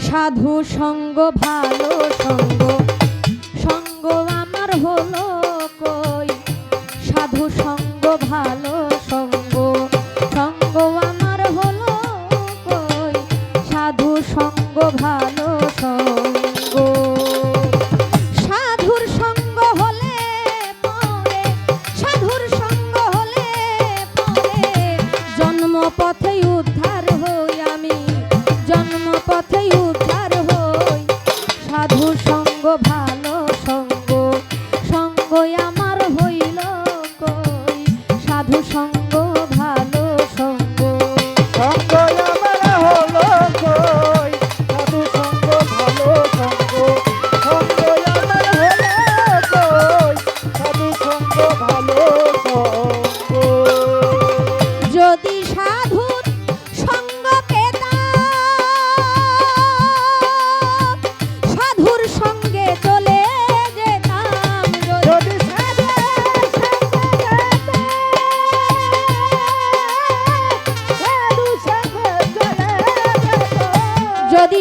সাধু সঙ্গ ভালো সঙ্গ সঙ্গ আমার হলো ดี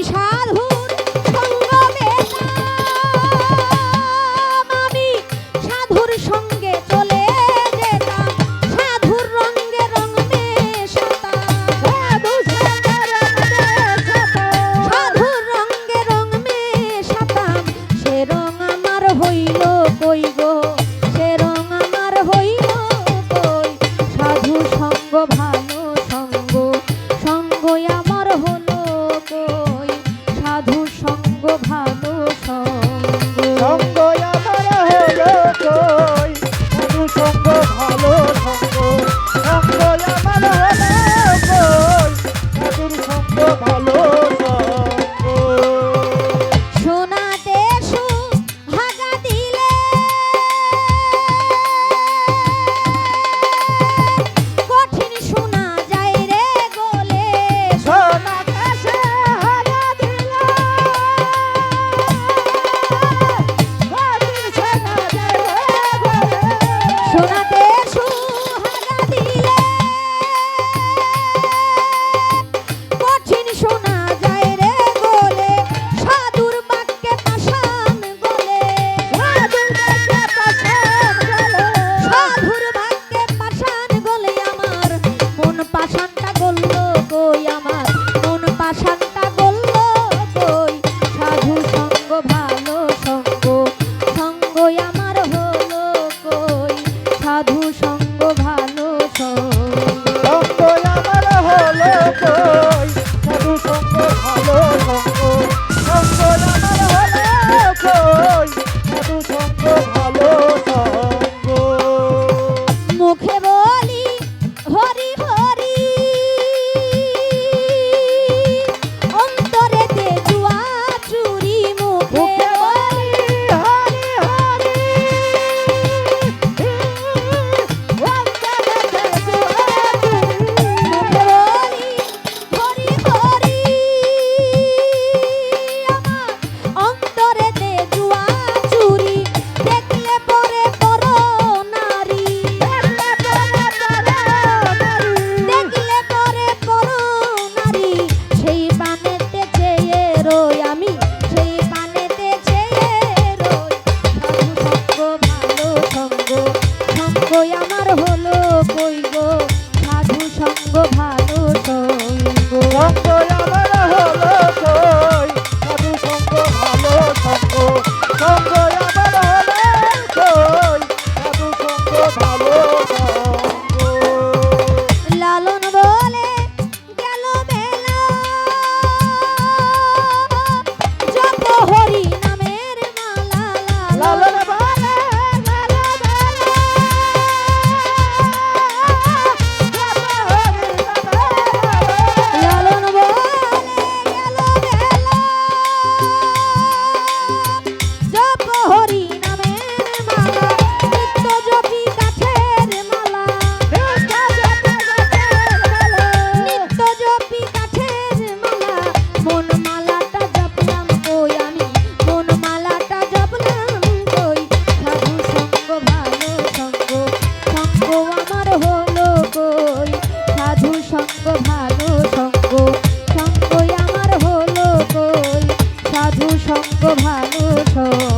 হই আমার হই কই সাধু সঙ্গ ভালো সঙ্গ সঙ্গই আমার হলো কই? সাধু সঙ্গ ভালো সঙ্গ।